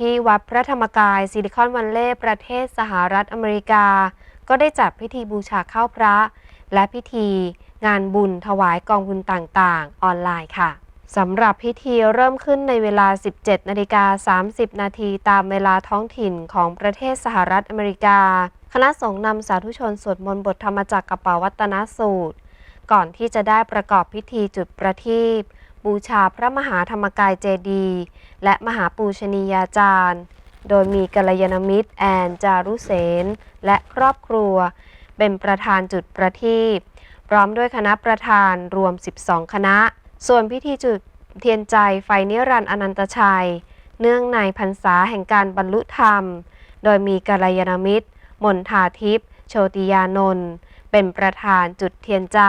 ที่วัดพระธรรมกายซิลิคอนวัลเลย์ประเทศสหรัฐอเมริกา ก็ได้จัดพิธีบูชาข้าวพระ และพิธีงานบุญถวายกองบุญต่างๆ ออนไลน์ค่ะสำหรับพิธีเริ่มขึ้นในเวลา 17นาฬิกา30 นาทีตามเวลาท้องถิ่นของประเทศสหรัฐอเมริกา คณะสงฆ์นำสาธุชนสวดมนต์บทธรรมจักรกระเป๋าวัตนสูตร ก่อนที่จะได้ประกอบพิธีจุดประทีป บูชาพระมหาธรรมกายเจดีย์และมหาปูชนียาจารย์ โดยมีกัลยาณมิตรแอนจารุเสนและครอบครัว เป็นประธานจุดประทีปพร้อมด้วยคณะประธานรวม 12 คณะ ส่วนพิธีจุดเทียนใจไฟนิรันดร์อนันตชัย เนื่องในพรรษาแห่งการบรรลุธรรม โดยมีกัลยาณมิตร มนทาทิพย์โชติยานนท์เป็นประธานจุดเทียนใจ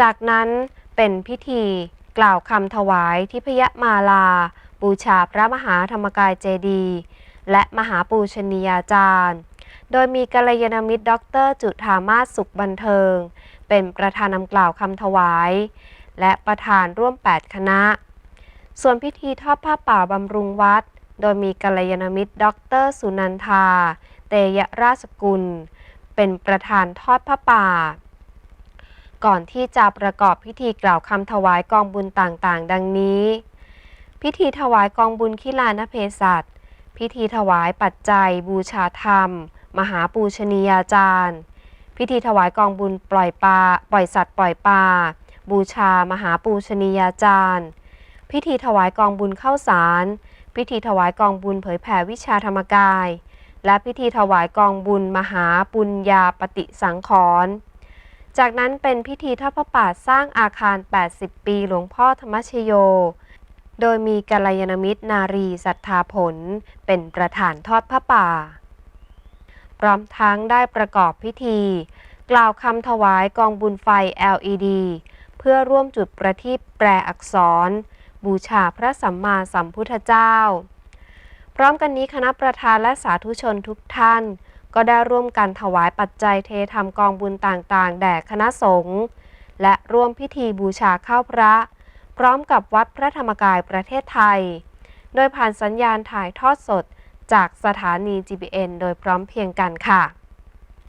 จากนั้นเป็นพิธี กล่าวคำถวายทิพยมาลา บูชาพระมหาธรรมกายเจดี และมหาปูชนียาจารย์ โดยมีกัลยาณมิตรด็อกเตอร์จุธามาศสุขบันเทิง เป็นประธานนำกล่าวคำถวาย และประธานร่วม 8 คณะ ส่วนพิธีทอดผ้าป่าบำรุงวัด โดยมีกัลยาณมิตรด็อกเตอร์สุนันทา เตยราชกุล เป็นประธานทอดผ้าป่า ก่อนที่จะประกอบพิธีกล่าวคำถวายกองบุญต่างๆ ดังนี้ พิธีถวายกองบุญขิลานเพศัตพิธีถวายปัจจัย บูชาธรรม มหาปูชนียาจารย์ พิธีถวายกองบุญปล่อยปลาปล่อยสัตว์ปล่อยปลาบูชา มหาปูชนียาจารย์ พิธีถวายกองบุญเข้าสาร พิธีถวายกองบุญเผยแผ่วิชาธรรมกาย และพิธีถวายกองบุญมหาปุญญาปฏิสังขรณ์ จากนั้นเป็นพิธีทอดพระป่าสร้างอาคาร 80 ปีหลวงพ่อธรรมชโย โดยมีกัลยาณมิตรนารีศรัทธาผล เป็นประธานทอดพระป่า พร้อมทั้งได้ประกอบพิธี กล่าวคำถวายกองบุญไฟ LED เพื่อร่วมจุดประทีปแปลอักษร บูชาพระสัมมาสัมพุทธเจ้า พร้อมกันนี้คณะประธานและสาธุชนทุกท่าน ก็ได้ร่วมกันถวายปัจจัยเทธรรมกองบุญต่างๆ แด่คณะสงฆ์และร่วมพิธีบูชาข้าวพระ พร้อมกับวัดพระธรรมกายประเทศไทย โดยผ่านสัญญาณถ่ายทอดสดจากสถานี GBN โดยพร้อมเพียงกันค่ะ